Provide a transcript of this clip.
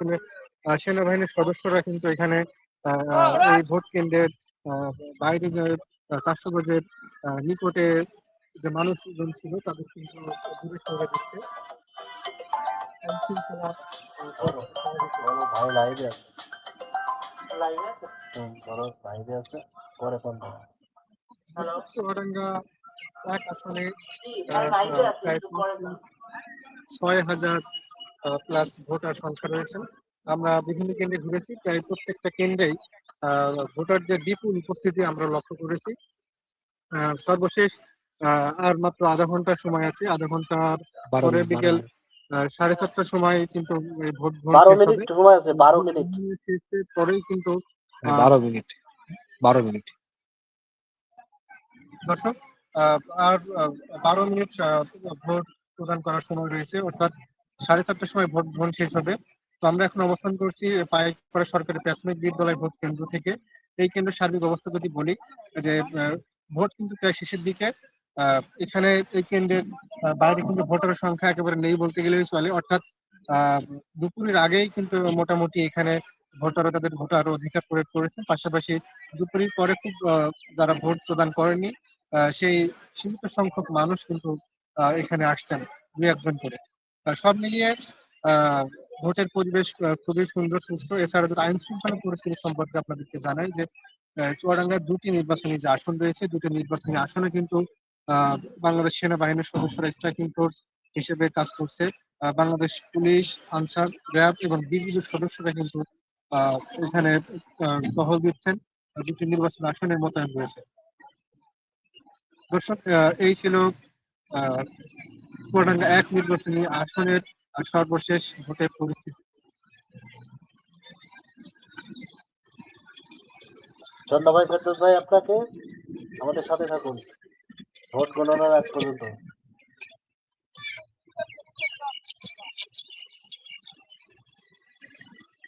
আসলে আহ, সেনাবাহিনীর সদস্যরা কিন্তু এখানে এই ভোট কেন্দ্রের আহ, বাইরে যে আহ, চারশো গজের নিকটে যে মানুষজন ছিল তাদের কিন্তু দূরে সরে দিচ্ছে লাইভে আছে বড় লাইভে আছে পরে ফোন চুয়াডাঙ্গা এক আসনে আহ, আহ, প্রায় ছয় হাজার প্লাস ভোটার সংখ্যা রয়েছেন আমরা বিভিন্ন কেন্দ্রে ঘুরেছি প্রায় প্রত্যেকটা কেন্দ্রেই আহ, ভোটারদের বিপুল উপস্থিতি আমরা লক্ষ্য করেছি। আহ, সর্বশেষ আহ, আর মাত্র আধা ঘণ্টা সময় আছে। আধা ঘণ্টার পরে বিকেল আহ, সাড়ে চারটার সময় কিন্তু ভোট বারো মিনিট সময় আছে বারো মিনিট। পরেই কিন্তু হ্যাঁ, বারো মিনিট বারো মিনিট। দর্শক আহ, আর আহ, বারো মিনিট আহ, ভোট প্রদান করার সময় রয়েছে। অর্থাৎ সাড়ে চারটার সময় ভোট গ্রহণ শেষ হবে। তো আমরা এখন অবস্থান করছি পাইকপাড়া সরকারি প্রাথমিক বিদ্যালয় ভোট কেন্দ্র থেকে। এই কেন্দ্রের সার্বিক অবস্থা যদি বলি, যে ভোট কিন্তু প্রায় শেষের দিকে। এখানে এই কেন্দ্রের বাইরে কিন্তু ভোটারের সংখ্যা একেবারে নেই বলতে গেলেই চলে। অর্থাৎ দুপুরের আগেই কিন্তু মোটামুটি এখানে ভোটাররা তাদের ভোটার অধিকার প্রয়োগ করেছে পাশাপাশি দুপুরের পরে খুব যারা ভোট প্রদান করেনি সেই সীমিত সংখ্যক মানুষ কিন্তু এখানে আসছেন দুই একজন করে। সব মিলিয়ে ভোটের পরিবেশ খুবই সুন্দর সুস্থ এছাড়া যদি আইন শৃঙ্খলা পরিস্থিতি সম্পর্কে আপনাদেরকে জানাই যে চুয়াডাঙ্গার দুটি নির্বাচনী যে আসন রয়েছে, দুটি নির্বাচনী আসনে কিন্তু বাংলাদেশ সেনাবাহিনীর সদস্যরা স্ট্রাইকিং ফোর্স হিসেবে কাজ করছে। বাংলাদেশ পুলিশ, আনসার, র্যাব এবং বিজিবির সদস্যরা কিন্তু এখানে টহল দিচ্ছেন। দুটি নির্বাচন আসনের মোতায়েন রয়েছে। দর্শক এই ছিল চুয়াডাঙ্গা এক নির্বাচনী আসনের সর্বশেষ ভোটের পরিস্থিতি। ধন্যবাদ ফেরদৌস ভাই আপনাকে। আমাদের সাথে থাকুন। ভোট গণনার আজ পর্যন্ত।